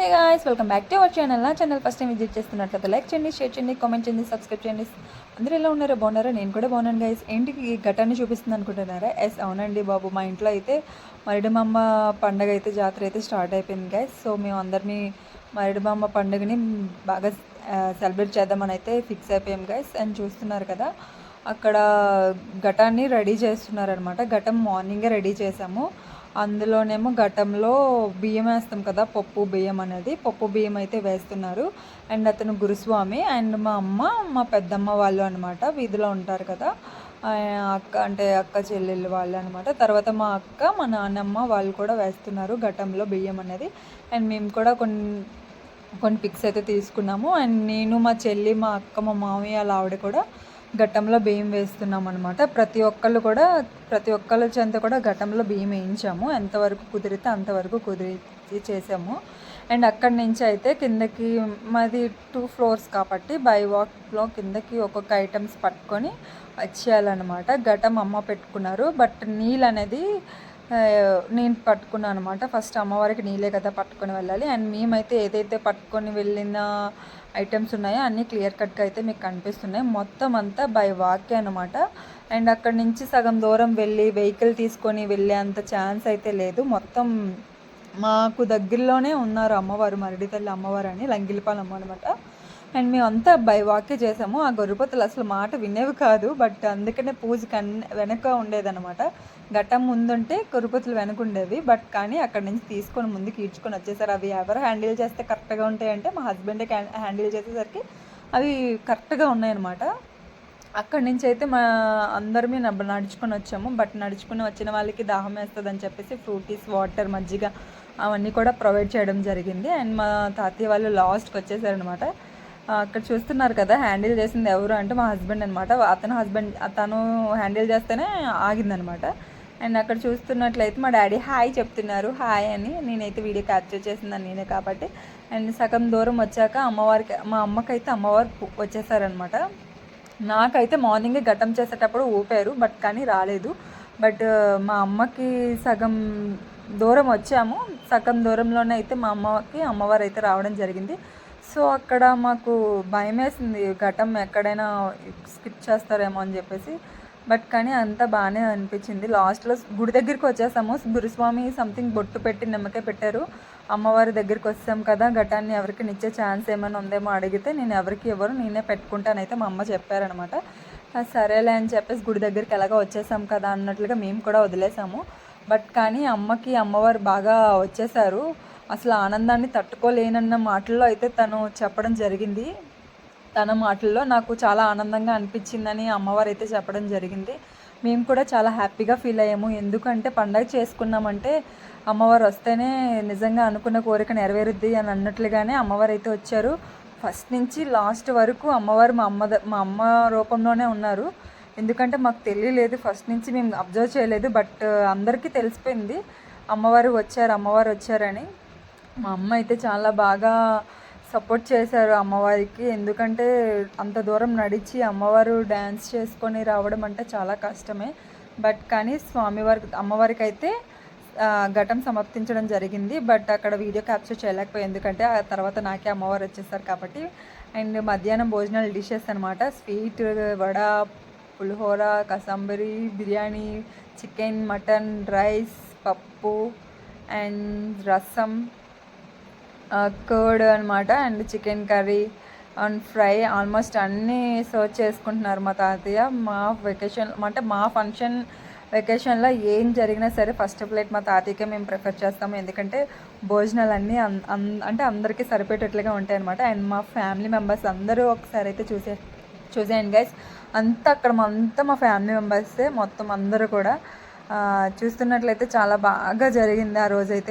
Hey guys welcome back to our channel నా channel first time visit చేస్తున్నట్లయితే like చేయండి share చేయండి comment చేయండి సబ్స్క్రైబ్ చేయండి. అందరూ ఎలా ఉన్నారో బాగున్నారా? నేను కూడా బాగున్నాను గైస్ ఏంటి ఈ ఘటాన్ని చూపిస్తుంది అనుకుంటున్నారా? ఎస్ అవునండి బాబు. మా ఇంట్లో అయితే మరిడిమమ్మ పండగ అయితే జాతర అయితే స్టార్ట్ అయిపోయింది గైస్ సో మేము అందరినీ మరిడిమమ్మ పండుగని బాగా సెలబ్రేట్ చేద్దామని అయితే ఫిక్స్ అయిపోయాం గైస్ అని చూస్తున్నారు కదా అక్కడ ఘటాన్ని రెడీ చేస్తున్నారనమాట ఘటం మార్నింగే రెడీ చేసాము అందులోనేమో ఘటంలో బియ్యం వేస్తాం కదా పప్పు బియ్యం అనేది. పప్పు బియ్యం అయితే వేస్తున్నారు. అండ్ అతను గురుస్వామి అండ్ మా అమ్మ మా పెద్దమ్మ వాళ్ళు అనమాట వీధిలో ఉంటారు కదా. అక్క అంటే అక్క చెల్లెళ్ళు వాళ్ళు అనమాట తర్వాత మా అక్క మా నాన్నమ్మ వాళ్ళు కూడా వేస్తున్నారు ఘటంలో బియ్యం అనేది. అండ్ మేము కూడా కొన్ని కొన్ని పిక్స్ అయితే తీసుకున్నాము. అండ్ నేను మా చెల్లి మా అక్క మా మామయ్య వాళ్ళ ఆవిడ కూడా ఘట్టంలో బియ్యం వేస్తున్నాం అనమాట ప్రతి ఒక్కళ్ళు కూడా ప్రతి ఒక్కళ్ళ చెంత కూడా ఘట్టంలో బియ్యం వేయించాము. ఎంతవరకు కుదిరితే అంతవరకు కుదిరి చేసాము. అండ్ అక్కడి నుంచి అయితే కిందకి మాది టూ ఫ్లోర్స్ కాబట్టి బై వాక్లో కిందకి ఒక్కొక్క ఐటమ్స్ పట్టుకొని వచ్చేయాలన్నమాట. ఘటం అమ్మ పెట్టుకున్నారు. బట్ నీళ్ళు అనేది నేను పట్టుకున్నాను అనమాట ఫస్ట్ అమ్మవారికి నీళ్ళే కదా పట్టుకొని వెళ్ళాలి. అండ్ మేమైతే ఏదైతే పట్టుకొని వెళ్ళిన ఐటమ్స్ ఉన్నాయో అన్నీ క్లియర్ కట్గా అయితే మీకు కనిపిస్తున్నాయి. మొత్తం అంతా బై వాకే అనమాట అండ్ అక్కడి నుంచి సగం దూరం వెళ్ళి వెహికల్ తీసుకొని వెళ్ళే అంత ఛాన్స్ అయితే లేదు. మొత్తం మాకు దగ్గరలోనే ఉన్నారు అమ్మవారు మరడి తల్లి అమ్మవారు అని లంగిలిపాలమ్మ అనమాట అండ్ మేమంతా బై వాకే చేసాము. ఆ గొర్రెపోతలు అసలు మాట వినేవి కాదు. బట్ అందుకనే పూజ కన్ వెనక ఉండేదన్నమాట. ఘట్టం ముందుంటే గొర్రెపోతలు వెనక ఉండేవి బట్ కానీ అక్కడ నుంచి తీసుకొని ముందుకు ఈడ్చుకొని వచ్చేసారు. అవి ఎవరు హ్యాండిల్ చేస్తే కరెక్ట్గా ఉంటాయంటే మా హస్బెండే హ్యాండిల్ చేసేసరికి అవి కరెక్ట్గా ఉన్నాయన్నమాట. అక్కడి నుంచి అయితే మా అందరమే నబ- నడుచుకొని వచ్చాము. బట్ నడుచుకుని వచ్చిన వాళ్ళకి దాహం వేస్తుందని చెప్పేసి ఫ్రూటీస్ వాటర్ మజ్జిగ అవన్నీ కూడా ప్రొవైడ్ చేయడం జరిగింది. అండ్ మా తాతయ్య వాళ్ళు లాస్ట్కి వచ్చేసారనమాట అక్కడ చూస్తున్నారు కదా హ్యాండిల్ చేసింది ఎవరు అంటే మా హస్బెండ్ అనమాట అతను హస్బెండ్ తను హ్యాండిల్ చేస్తేనే ఆగిందనమాట అండ్ అక్కడ చూస్తున్నట్లయితే మా డాడీ హాయ్ చెప్తున్నారు. హాయ్ అని నేనైతే వీడియో క్యాప్చర్ చేసిందని నేనే కాబట్టి. అండ్ సగం దూరం వచ్చాక అమ్మవారికి మా అమ్మకైతే అమ్మవారు వచ్చేసారనమాట నాకైతే మార్నింగే ఘటం చేసేటప్పుడు ఊపారు బట్ కానీ రాలేదు. బట్ మా అమ్మకి సగం దూరం వచ్చాము. సగం దూరంలోనే అయితే మా అమ్మకి అమ్మవారు అయితే రావడం జరిగింది. సో అక్కడ మాకు భయం వేసింది ఘటం ఎక్కడైనా స్కిప్ చేస్తారేమో అని చెప్పేసి. బట్ కానీ అంతా బాగానే అనిపించింది. లాస్ట్లో గుడి దగ్గరికి వచ్చేసాము. గురుస్వామి సంథింగ్ బొట్టు పెట్టి నిమ్మకాయ పెట్టారు. అమ్మవారి దగ్గరికి వచ్చాం కదా ఘటాన్ని ఎవరికి ఇచ్చే ఛాన్స్ ఏమైనా ఉందేమో అడిగితే నేను ఎవరికి ఇవ్వరు నేనే పెట్టుకుంటానైతే మా అమ్మ చెప్పారనమాట. సరేలే అని చెప్పేసి గుడి దగ్గరికి ఎలాగో వచ్చేసాం కదా అన్నట్లుగా మేము కూడా వదిలేసాము. బట్ కానీ అమ్మకి అమ్మవారు బాగా వచ్చేసారు. అసలు ఆనందాన్ని తట్టుకోలేనన్న మాటల్లో అయితే తను చెప్పడం జరిగింది. తన మాటల్లో నాకు చాలా ఆనందంగా అనిపించిందని అమ్మవారు అయితే చెప్పడం జరిగింది. మేము కూడా చాలా హ్యాపీగా ఫీల్ అయ్యాము. ఎందుకంటే పండగ చేసుకున్నామంటే అమ్మవారు వస్తేనే నిజంగా అనుకున్న కోరిక నెరవేరుద్ది అని అన్నట్లుగానే అమ్మవారు అయితే వచ్చారు. ఫస్ట్ నుంచి లాస్ట్ వరకు అమ్మవారు మా అమ్మ మా అమ్మ రూపంలోనే ఉన్నారు. ఎందుకంటే మాకు తెలియలేదు ఫస్ట్ నుంచి మేము అబ్జర్వ్ చేయలేదు బట్ అందరికీ తెలిసిపోయింది. అమ్మవారు వచ్చారు అమ్మవారు వచ్చారని. మా అమ్మ అయితే చాలా బాగా సపోర్ట్ చేశారు అమ్మవారికి. ఎందుకంటే అంత దూరం నడిచి అమ్మవారు డ్యాన్స్ చేసుకొని రావడం అంటే చాలా కష్టమే. బట్ కానీ స్వామివారికి అమ్మవారికి అయితే ఘటం సమర్పించడం జరిగింది. బట్ అక్కడ వీడియో క్యాప్చర్ చేయలేకపోయి ఎందుకంటే ఆ తర్వాత నాకే అమ్మవారు వచ్చేసారు కాబట్టి. అండ్ మధ్యాహ్నం భోజనాలు డిషెస్ అనమాట స్వీట్ వడ పులిహోర కసంబరి బిర్యానీ చికెన్ మటన్ రైస్ పప్పు అండ్ రసం. కర్డ్ అనమాట and chicken curry and fry almost అన్నీ సర్వ్ చేసుకుంటున్నారు మా తాతయ్య. మా వెకేషన్ అంటే మా ఫంక్షన్ వెకేషన్లో ఏం జరిగినా సరే ఫస్ట్ ప్లేట్ మా తాతయ్యకే మేము ప్రిఫర్ చేస్తాము. ఎందుకంటే భోజనాలు అన్నీ అన్- అంటే అందరికీ సరిపోయేటట్లుగా ఉంటాయి అనమాట అండ్ మా ఫ్యామిలీ మెంబర్స్ అందరూ ఒకసారి అయితే చూసే చూసేయండి గైస్ అంతా అక్కడ అంతా మా ఫ్యామిలీ మెంబర్సే మొత్తం అందరూ కూడా చూస్తున్నట్లయితే చాలా బాగా జరిగింది ఆ రోజైతే.